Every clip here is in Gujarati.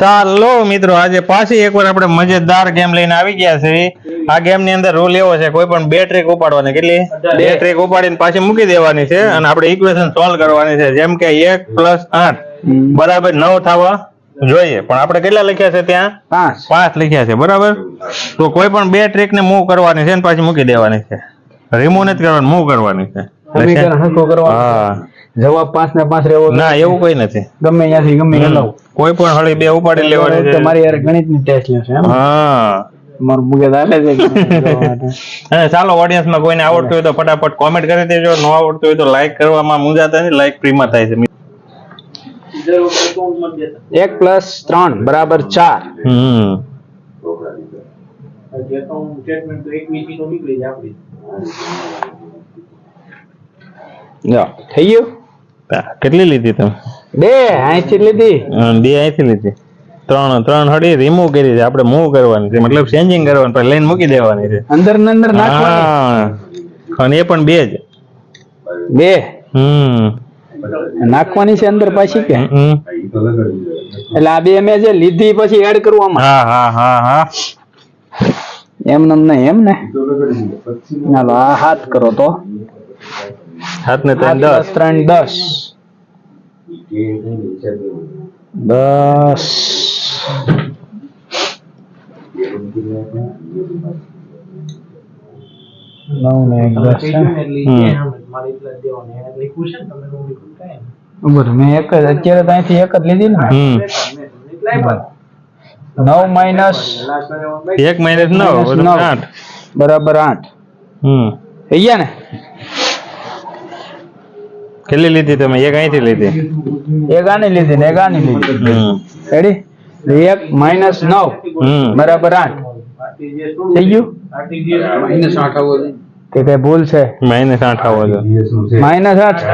ચાલો મિત્રો આજે પાછી એકવાર આપણે મજેદાર ગેમ લઈને આવી ગયા છે આ ગેમની અંદર રૂલ એવો છે કોઈ પણ બે ટ્રેક ઉપાડવાની. કેટલી? બે ટ્રેક ઉપાડીને પાછી મૂકી દેવાની છે અને આપણે ઇક્વેશન સોલ્વ કરવાની છે. જેમ કે એક પ્લસ આઠ બરાબર નવ થવા જોઈએ. પણ આપણે કેટલા લખ્યા છે ત્યાં? પાંચ. પાંચ લખ્યા છે બરાબર? તો કોઈ પણ બે ટ્રેક ને મૂવ કરવાની છે ને પાછી મૂકી દેવાની છે. રિમૂવ નથી કરવાની મૂવ કરવાની છે. હા. જવાબ પાંચ ને પાંચ રહેવો ના એવું કઈ નથી. ગમે ત્યાંથી ગમે. કોઈ પણ હળી બે ઉપાડી લેવાની છે. તમારી યાર ગણિતની ટેસ્ટ લેશે હા. મારું મુગે હાલે છે ચાલો ઓડિયન્સમાં કોઈને આવડતું હોય તો ફટાફટ કોમેન્ટ કરી દેજો. ન આવડતું હોય તો લાઈક કરવામાં મૂંઝાતા નહીં. લાઈક ફ્રી માં થાય છે. એક પ્લસ ત્રણ બરાબર ચાર. હમ. જો થઈ ગયું? કેટલી લીધી તમે? બે અહીંથી લીધી. બે અહીંથી લીધી. ત્રણ ત્રણ હળી રિમૂવ કરી છે. આપણે મૂવ કરવાની છે. મતલબ ચેન્જિંગ કરવાની પછી લઈને મૂકી દેવાની છે. અંદર ને અંદર નાખવાની. અને એ પણ બે જ. બે. હમ. નાખવાની છે અંદર પાછી કે? એટલે આ બે મેં જે લીધી પછી એડ કરવામાં હા હા હા હા. એમ નમ નહીં એમ ને ચાલો આ હાથ કરો તો. હાથ ને ત્રણ દસ. ત્રણ દસ. દસ નવ ને એક દસ બરાબર મેં એક જ અત્યારે ત્યાંથી એક જ લીધી ને? હમ. નવ માઇનસ એક માઇનસ નવ નવ. આઠ. બરાબર આઠ. હમ. થઈ ગયા ને? કેટલી લીધી તમે? એક અહીંથી લીધી? એક આની લીધી ને એક આની લીધી. રેડી? એક માઇનસ નવ બરાબર આઠ. થઈ ગયું? કે કઈ ભૂલ છે? માઇનસ આઠ આવો છે. માઇનસ આઠ?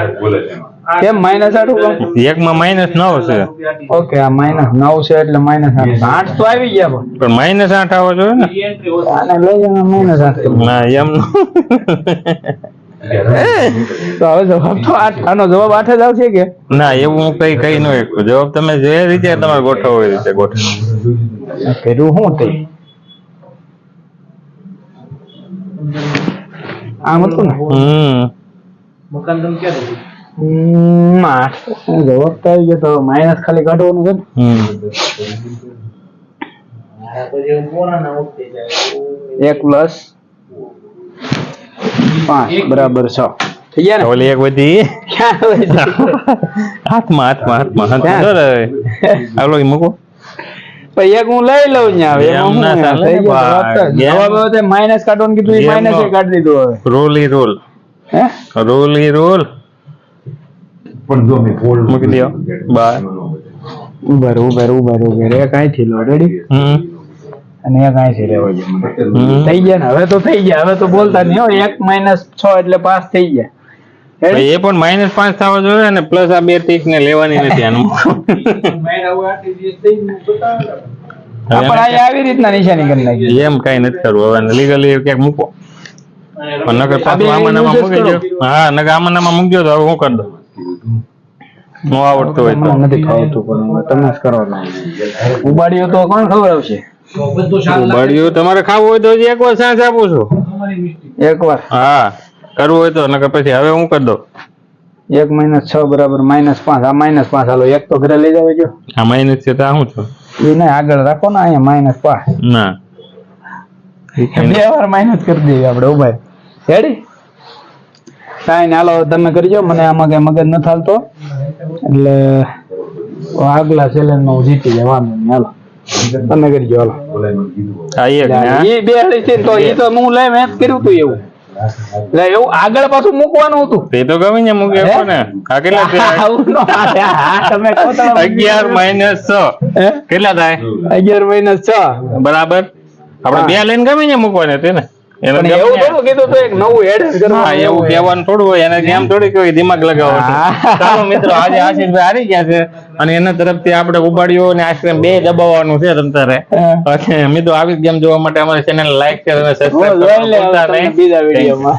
કેમ માઇનસ આઠ એક એકમાં માઇનસ નવ છે. ઓકે આ માઇનસ નવ છે એટલે માઇનસ આઠ. આઠ તો આવી ગયા પણ. માઇનસ આઠ આવો જોઈએ ને. આને લઈ જવાનું માઇનસ આઠ. ના એમ ન. તો હવે જવાબ તો આઠ આનો જવાબ આઠ જ આવશે કે? ના એવું હું કઈ કઈ નો જવાબ તમે જે રીતે તમારે ગોઠવો એ રીતે ગોઠવો. કર્યું શું તે? આમ હતું ને? હમ. હમ, આઠ. જવાબ તો આવી ગયો તો માઇનસ ખાલી કાઢવાનું છે હમ. એક પ્લસ પાંચ બરાબર છ. થઈ ગયા ને? ઓલી એક બધી. હાથમાં હાથમાં હાથમાં. આવલો ઈ મૂકો. પછી એક હું લઈ લઉં ન્યા હવે. માઇનસ કાઢવાનું કીધું ગેમનો- માઇનસ કાઢી દીધું હવે. રોલ હે? રોલી રોલ પણ જો મેં ફોલ્ડ મૂકી દ્યો. બાર. ઉભર ઉભર ઉભર ઉભર એક અહીંથી લો રેડી હમ. અને એક અહીંથી રહેવો જોઈએ થઈ ગયા ને હવે તો થઈ ગયા હવે તો બોલતા નહીં. એક માઇનસ છ એટલે પાસ થઈ ગયા. એ પણ માઇનસ પાંચ થવા જોઈએ અને પ્લસ આ બે ટીક ને લેવાની નથી આનું આવી રીતના નિશાની કરી નાખી એમ કઈ નથી કરવું. હવે લીગલી ક્યાંક મૂકો. પણ બે પાછું આમાં નામાં મૂકી. દો. હા નકર આમાં નામાં મૂકી દો તો હવે હું કરી દઉં. નો આવડતો હોય તો. નથી ફાવતું પણ તમે જ કરો. ઉબાડ્યો તો કોણ ખવડાવશે? બળિયું તમારે ખાવું હોય તો હજી એક વાર સાંજ આપું છું. એક વાર. હા કરવું હોય તો નકર પછી હવે હું કરી દઉં. એક માઇનસ છ બરાબર માઇનસ પાંચ. આ માઇનસ પાંચ હાલો એક તો ઘરે લઈ જાવ જો આ માઇનસ છે તો આ શું છું? એ નહીં આગળ રાખો ને અહીંયા માઇનસ પાંચ. ના. બે વાર માઇનસ કરી દઈએ આપણે ઊભા હેડી કાંઈ ને હાલો તમે કરજો મને આમાં કઈ મગજ ન હાલતો એટલે આગલા ચેલેન્જમાં હું જીતી જવાનું નહીં હાલો. તમે કરજો હાલો? એ બે હળી છે તો એ તો હું લે મેં કર્યું હતું એવું. લે એવું આગળ પાછું મૂકવાનું હતું. તે તો ગમે ને મૂકે ને આ કેટલા. હા, તમે કહો તો. અગિયાર માઇનસ છ. હે? કેટલા થાય? અગિયાર માઇનસ છ. બરાબર. આપણે. બે લઈને ગમે ને મૂકવાને તે ને એને એવું થોડું કીધું તો એક નવું એડ હા એવું કહેવાનું થોડું હોય એને ગેમ થોડી કોઈ દિમાગ લગાવો. ચાલો મિત્રો આજે આશીષભાઈ હારી ગયા છે અને એના તરફથી આપણે ઉબાડ્યો અને આઈસ્ક્રીમ બે દબાવવાનું છે તમતારે મિત્રો આવી ગેમ જોવા માટે અમારી ચેનલ લાઈક શેર અને સબસ્ક્રાઇબ બીજા વિડીયોમાં.